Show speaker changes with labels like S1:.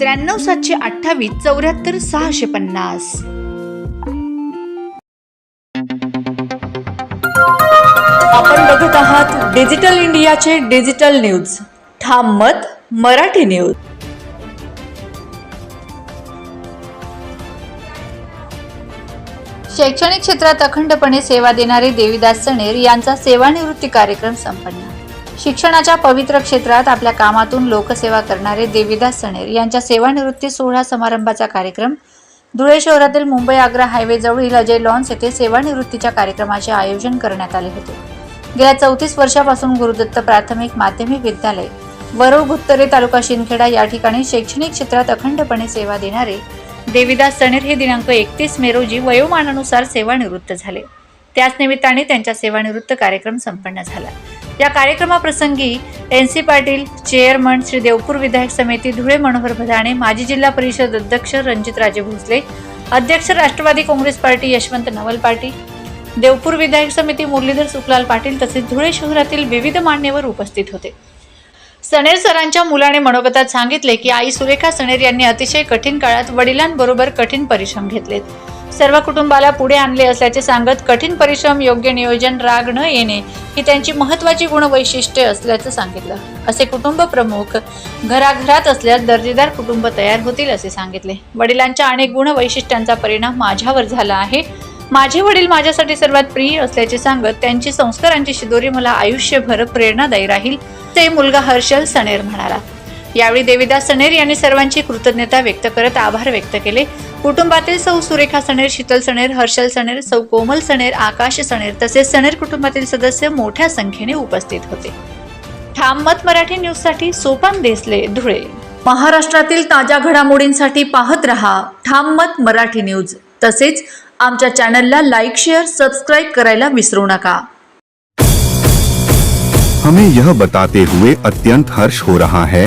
S1: त्र्याण्णव सातशे अठ्ठावीस चौऱ्याहत्तर सहाशे पन्नास. आपण बघत आहात डिजिटल इंडियाचे डिजिटल न्यूज. ठाम मत मराठी न्यूज. शैक्षणिक क्षेत्रात अखंडपणे सेवा देणारे देवीदास सणेर यांचा सेवानिवृत्ती कार्यक्रम संपन्न. शिक्षणाच्या पवित्र क्षेत्रात आपल्या कामातून लोकसेवा करणारे देवीदास सणेर यांच्या सेवानिवृत्ती सोहळा समारंभाचा कार्यक्रम धुळे शहरातील मुंबई आग्रा हायवे जवळील अजय लॉन्स येथे सेवानिवृत्तीच्या कार्यक्रमाचे आयोजन करण्यात आले होते. गेल्या चौतीस वर्षापासून गुरुदत्त प्राथमिक माध्यमिक विद्यालय वरुळ भुत्तरे तालुका शिंदखेडा या ठिकाणी शैक्षणिक क्षेत्रात अखंडपणे सेवा देणारे देवीदास सणेर हे दिनांक एकतीस मे रोजी वयोमानानुसार सेवानिवृत्त झाले. त्याच निमित्ताने त्यांच्या सेवानिवृत्त कार्यक्रम संपन्न झाला. या कार्यक्रमाप्रसंगी N C Patil chairman Shri Devpur विधायक समिती धुळे मनोहर भदाणे माजी जिल्हा परिषद अध्यक्ष रणजितराजे भोसले अध्यक्ष राष्ट्रवादी काँग्रेस पार्टी यशवंत नवल पाटील देवपूर विधायक समिती मुरलीधर सुखलाल पाटील तसेच धुळे शहरातील विविध मान्यवर उपस्थित होते. सणेर सरांच्या मुलाने मनोगतात सांगितले की आई सुरेखा सणेर यांनी अतिशय कठीण काळात वडिलांबरोबर कठीण परिश्रम घेतलेत. सर्व कुटुंबाला पुढे आणले असल्याचे सांगत कठीण परिश्रम योग्य नियोजन राग न येणे ही त्यांची महत्वाची गुणवैशिष्ट्ये असल्याचं सांगितलं. असे कुटुंब प्रमुख घराघरात असल्यास दर्जेदार कुटुंब तयार होतील असे सांगितले. वडिलांच्या अनेक गुणवैशिष्ट्यांचा परिणाम माझ्यावर झाला आहे. माझे वडील माझ्यासाठी सर्वात प्रिय असल्याचे सांगत त्यांची संस्कारांची शिदोरी मला आयुष्यभर प्रेरणादायी राहील ते मुलगा हर्षल सनेर म्हणाला. यावेळी देवीदास सणेर यांनी सर्वांची कृतज्ञता व्यक्त करत आभार व्यक्त केले. कुटुंबातील सौ सुरेखा सणेर शीतल सणेर हर्षल सणेर सौ कोमल सणेर आकाश सणेर तसेच सणेर कुटुंबातील सदस्य मोठ्या संख्येने उपस्थित होते. ठाम मत मराठी न्यूजसाठी सोपान देसले धुळे. महाराष्ट्रातील ताज्या घडामोडींसाठी पाहत रहा ठाम मत मराठी न्यूज तसेच आमच्या चॅनलला लाईक शेअर सबस्क्राईब करायला विसरू नका.
S2: हमें यह बताते हुए अत्यंत हर्ष हो रहा है